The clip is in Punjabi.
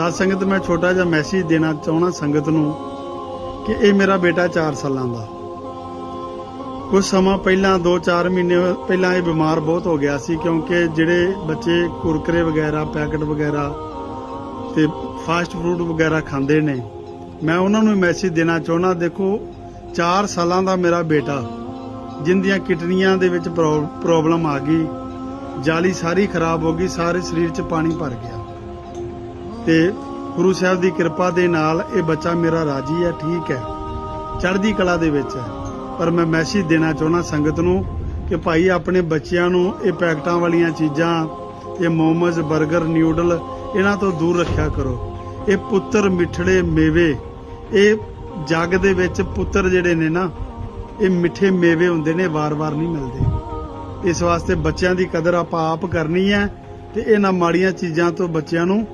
ਸਾਧ ਸੰਗਤ ਮੈਂ ਛੋਟਾ ਜਿਹਾ ਮੈਸੇਜ ਦੇਣਾ ਚਾਹਣਾ ਸੰਗਤ ਨੂੰ ਕਿ ਇਹ ਮੇਰਾ ਬੇਟਾ 4 ਸਾਲਾਂ ਦਾ। ਕੁਝ ਸਮਾਂ ਪਹਿਲਾਂ 2-4 ਮਹੀਨੇ ਪਹਿਲਾਂ ਇਹ ਬਿਮਾਰ ਬਹੁਤ ਹੋ ਗਿਆ ਸੀ ਕਿਉਂਕਿ ਜਿਹੜੇ ਬੱਚੇ ਕੁਰਕਰੇ ਵਗੈਰਾ, ਪੈਕਟ ਵਗੈਰਾ ਤੇ ਫਾਸਟ ਫੂਡ ਵਗੈਰਾ ਖਾਂਦੇ ਨੇ, ਮੈਂ ਉਹਨਾਂ ਨੂੰ ਮੈਸੇਜ ਦੇਣਾ ਚਾਹੁੰਦਾ, ਦੇਖੋ 4 ਸਾਲਾਂ ਦਾ ਮੇਰਾ ਬੇਟਾ, ਜਿੰਦੀਆਂ ਕਿਡਨੀਆਂ ਦੇ ਵਿੱਚ ਪ੍ਰੋ- ਪ੍ਰੋਬਲਮ ਆ ਗਈ, ਜਾਲੀ ਸਾਰੀ ਖਰਾਬ ਹੋ ਗਈ, ਸਾਰੇ ਸਰੀਰ 'ਚ ਪਾਣੀ ਭਰ ਗਿਆ। ਤੇ ਗੁਰੂ ਸਾਹਿਬ ਦੀ ਕਿਰਪਾ ਦੇ ਨਾਲ ਇਹ ਬੱਚਾ ਮੇਰਾ ਰਾਜੀ ਹੈ, ਠੀਕ ਹੈ। ਚੜ੍ਹਦੀ ਕਲਾ ਦੇ ਵਿੱਚ ਹੈ। ਪਰ ਮੈਂ ਮੈਸੇਜ ਦੇਣਾ ਚਾਹੁੰਦਾ ਸੰਗਤ ਨੂੰ ਕਿ ਭਾਈ ਆਪਣੇ ਬੱਚਿਆਂ ਨੂੰ ਇਹ ਪੈਕਟਾਂ ਵਾਲੀਆਂ ਚੀਜ਼ਾਂ, ਇਹ ਮੋਮਸ 버ਗਰ ਨਿਊਡਲ, ਇਹਨਾਂ ਤੋਂ ਦੂਰ ਰੱਖਿਆ ਕਰੋ। ਇਹ ਪੁੱਤਰ ਮਿੱਠੜੇ ਮੇਵੇ, ਇਹ ਜੱਗ ਦੇ ਵਿੱਚ ਪੁੱਤਰ ਜਿਹੜੇ ਨੇ ਨਾ, ਇਹ ਮਿੱਠੇ ਮੇਵੇ ਹੁੰਦੇ ਨੇ, ਵਾਰ-ਵਾਰ ਨਹੀਂ ਮਿਲਦੇ। ਇਸ ਵਾਸਤੇ ਬੱਚਿਆਂ ਦੀ ਕਦਰ ਆਪਾਂ ਆਪ ਕਰਨੀ ਹੈ ਤੇ ਇਹਨਾਂ ਮਾੜੀਆਂ ਚੀਜ਼ਾਂ ਤੋਂ ਬੱਚਿਆਂ ਨੂੰ